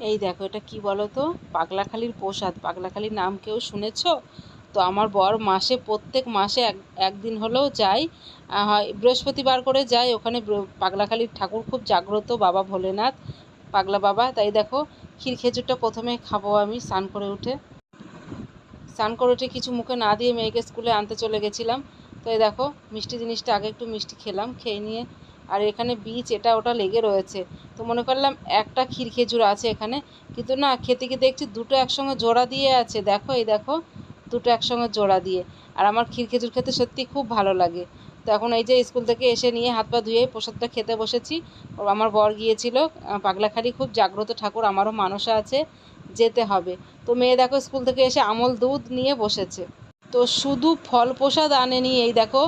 এই দেখো, এটা কি বলো তো পাগলাখালির প্রসাদ। পাগলাখালির নাম কেউ শুনেছো? তো আমার বর মাসে, প্রত্যেক মাসে এক, একদিন হলেও যাই। হয়, বৃহস্পতিবার করে যাই। ওখানে পাগলাখালির ঠাকুর খুব জাগ্রত, বাবা ভোলেনাথ, পাগলা বাবা। তাই দেখো, ক্ষীর খেজুরটা প্রথমে খাব আমি স্নান করে উঠে। স্নান করে উঠে কিছু মুখে না দিয়ে মেয়েকে স্কুলে আনতে চলে গেছিলাম। তো এই দেখো, মিষ্টি জিনিসটা আগে একটু মিষ্টি খেলাম, খেয়ে নিয়ে আর এখানে বীজ এটা ওটা লেগে রয়েছে। তো মনে করলাম একটা ক্ষীর খেজুর আছে এখানে, কিন্তু না, খেতে গিয়ে দেখছি দুটো একসঙ্গে জোড়া দিয়ে আছে। দেখো, এই দেখো, দুটো একসঙ্গে জোড়া দিয়ে। আর আমার ক্ষীর খেজুর খেতে সত্যি খুব ভালো লাগে। তো এখন এই যে স্কুল থেকে এসে নিয়ে হাত পা ধুয়ে প্রসাদটা খেতে বসেছি। আমার বর গিয়েছিল পাগলাখালি, খুব জাগ্রত ঠাকুর, আমারও মানসা আছে, যেতে হবে। তো মেয়ে দেখো স্কুল থেকে এসে আমল দুধ নিয়ে বসেছে। তো শুধু ফল প্রসাদ আনেনি, এই দেখো,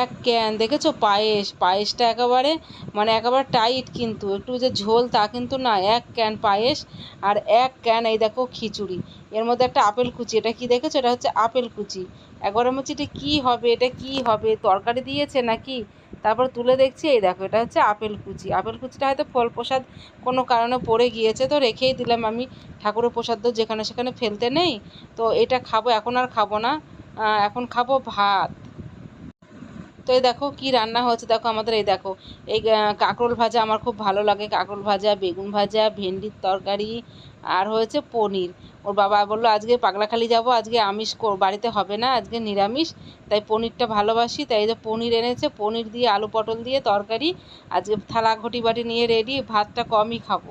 এক ক্যান দেখেছ? পায়েস। পায়েসটা একেবারে মানে একেবারে টাইট কিন্তু। একটু যে ঝোল তা কিন্তু না, এক ক্যান পায়েস আর এক ক্যান এই দেখো, খিচুড়ি। এর মধ্যে একটা আপেল কুচি। এটা কি দেখেছ? এটা হচ্ছে আপেল কুচি। একবার আমি বলছি, এটা কী হবে? এটা কী হবে? তরকারি দিয়েছে নাকি? তারপর তুলে দেখছি, এই দেখো, এটা হচ্ছে আপেল কুচি। আপেল কুচিটা হয়তো ফল প্রসাদ কোনো কারণে পড়ে গিয়েছে, তো রেখেই দিলাম আমি। ঠাকুরের প্রসাদ তো যেখানে সেখানে ফেলতে নেই। তো এটা খাব, এখন আর খাব না। এখন খাব ভাত। তো এই দেখো কি রান্না হচ্ছে দেখো আমাদের এই দেখো। এই কাঁকরোল ভাজা আমার খুব ভালো লাগে। কাঁকরোল ভাজা, বেগুন ভাজা, ভেন্ডির তরকারি আর হয়েছে পনির। ওর বাবা বলল, আজকে পাগলাখালি যাব, আজকে আমিষ বাড়িতে হবে না, আজকে নিরামিষ। তাই পনিরটা ভালোবাসি, তাই যে পনির এনেছে, পনির দিয়ে আলু পটল দিয়ে তরকারি। আজকে থালা ঘটি বাটি নিয়ে রেডি ভাতটা কমই খাব।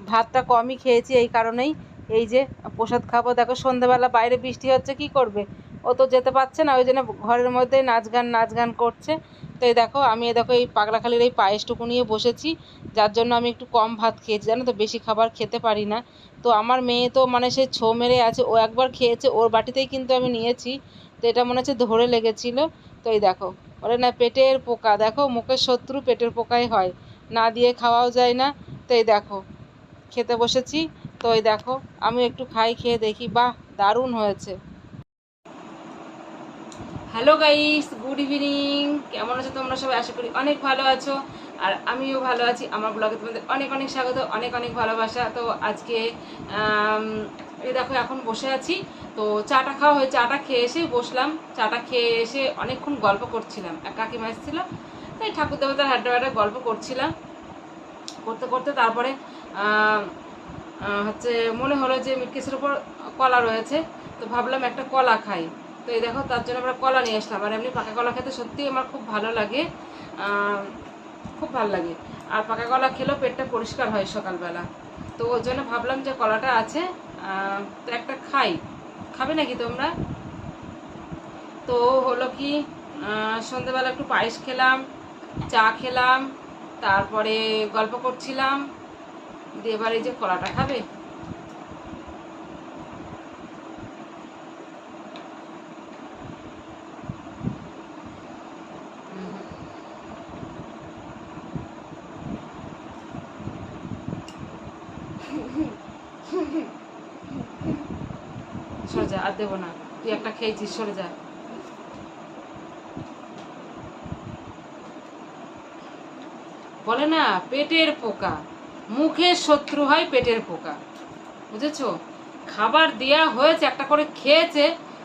ভাতটা কমই খেয়েছি এই কারণেই। এই যে প্রসাদ খাব, দেখো সন্ধেবেলা বাইরে বৃষ্টি হচ্ছে, কি করবে? ও তো যেতে পারছে না, ওই জন্য ঘরের মধ্যে নাচ গান নাচ গান করছে। তো এই দেখো, আমি দেখো এই পাগলাখালির এই পায়েসটুকু নিয়ে বসেছি, যার জন্য আমি একটু কম ভাত খেয়েছি, জানো তো? বেশি খাবার খেতে পারি না। তো আমার মেয়ে তো মানে সে ছো মেরে আছে, ও একবার খেয়েছে, ওর বাটিতেই কিন্তু আমি নিয়েছি। তো এটা মনে হচ্ছে ধরে লেগেছিল। তো এই দেখো, বলে না, পেটের পোকা, দেখো, মুখের শত্রু পেটের পোকাই হয়, না দিয়ে খাওয়াও যায় না। তো এই দেখো, খেতে বসেছি। তো এই দেখো, আমি একটু খাই খেয়ে দেখি, বাহ, দারুণ হয়েছে। হ্যালো গাইস গুড ইভিনিং কেমন আছো তোমরা সবাই? আশা করি অনেক ভালো আছো, আর আমিও ভালো আছি। আমার ব্লগে তোমাদের অনেক অনেক স্বাগত, অনেক অনেক ভালোবাসা। তো আজকে এই দেখো, এখন বসে আছি। তো চাটা খাওয়া হয়ে, চাটা খেয়ে এসে বসলাম। চাটা খেয়ে এসে অনেকক্ষণ গল্প করছিলাম। এক কাকিমা এসেছিল, তাই ঠাকুর দেবতার হাড্ডা গল্প করছিলাম। করতে করতে তারপরে হচ্ছে মনে হলো যে মিটকেসের উপর কলা রয়েছে, তো ভাবলাম একটা কলা খাই। তো এই দেখো, তার জন্য আমরা কলা নিয়ে আসলাম। আর এমনি পাকা কলা খেতে সত্যিই আমার খুব ভালো লাগে। খুব ভালো লাগে। আর পাকা কলা খেলেও পেটটা পরিষ্কার হয় সকালবেলা। তো ওর জন্য ভাবলাম যে কলাটা আছে তো একটা খাই। খাবে নাকি তোমরা? তো হলো কি সন্ধেবেলা একটু পায়েস খেলাম, চা খেলাম, তারপরে গল্প করছিলাম দিয়ে এবার এই যে কলাটা খাবে। সরে যা আর দেবো না। তুই একটা খেয়েছিস সরে যা। বলে না পেটের পোকা। মুখের শত্রু হয় পেটের পোকা বুঝেছ খাবার দেয়া হয়েছে একটা করে খেয়েছে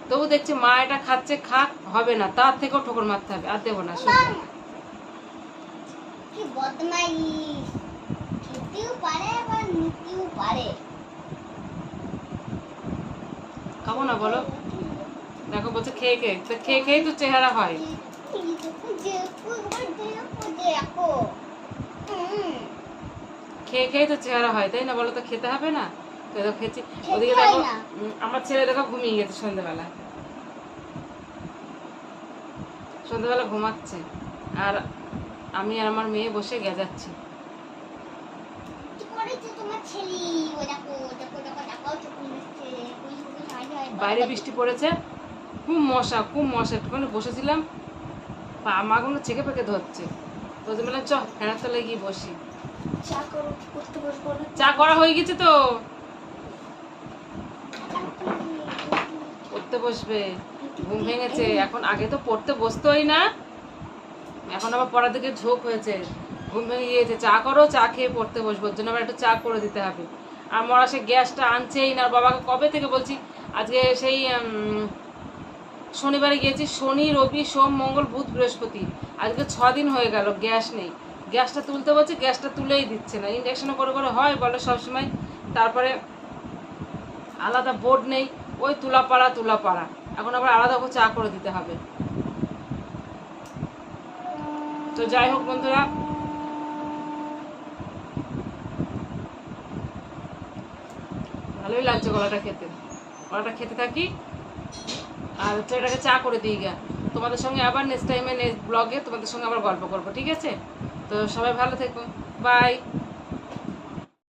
তবু দেখছি মা এটা খাচ্ছে খাক হবে না তার থেকেও ঠোকর মারতে হবে আর দেবো না পারে খাব না বলো দেখো বলছে খেয়ে খেয়ে তো খেয়ে খেয়েই তো চেহারা হয় দেখো খেয়ে খেয়ে তো চেহারা হয় তাই না বলো তো? খেতে হবে না? তো দেখো খেয়েছি ওদিকে দেখো আমার ছেলে দেখো ঘুমিয়ে গেছে সন্ধ্যেবেলা। সন্ধ্যেবেলা ঘুমাচ্ছে। আর আমি আর আমার মেয়ে বসে গেজাচ্ছি। বাইরে বৃষ্টি পড়েছে। খুব মশা খুব মশা। একটুখানি বসেছিলাম। পা মাগুলো চেকে পেকে ধরছে। তো যে বললাম চ ফেনার তলায় গিয়ে বসি। চা করো হয়ে গেছে তো। পড়তে বসবে ঘুম ভেঙেছে। এখন আগে তো পড়তে বসতোই না। এখন আবার পড়ার দিকে ঝোঁক হয়েছে। ঘুম ভেঙে গিয়েছে। চা করো চা খেয়ে পড়তে বসবো। ওর জন্য আবার একটু চা করে দিতে হবে। আর মরা সে গ্যাসটা আনছেই না। বাবাকে কবে থেকে বলছি? আজকে সেই শনিবারে গিয়েছি, শনি, রবি, সোম, মঙ্গল, বুধ, বৃহস্পতি। আজকে ছ দিন হয়ে গেল, গ্যাস নেই। গ্যাসটা তুলতে বলছে গ্যাসটা তুলেই দিচ্ছে না। ইন্ডাকশনে করে করে হয় বলে সবসময়। তারপরে আলাদা বোর্ড নেই, ওই তুলাপাড়া তুলাপাড়া। এখন আবার আলাদা করে চা করে দিতে হবে। তো যাই হোক বন্ধুরা, ভালোই লাগছে গলাটা খেতে। গলাটা খেতে থাকি। আর হচ্ছে এটাকে চা করে দিই গা তোমাদের সঙ্গে আবার নেক্সট টাইমে নেক্সট ব্লগে তোমাদের সঙ্গে আবার গল্প করব, ঠিক আছে? তো সবাই ভালো থেকো। বাই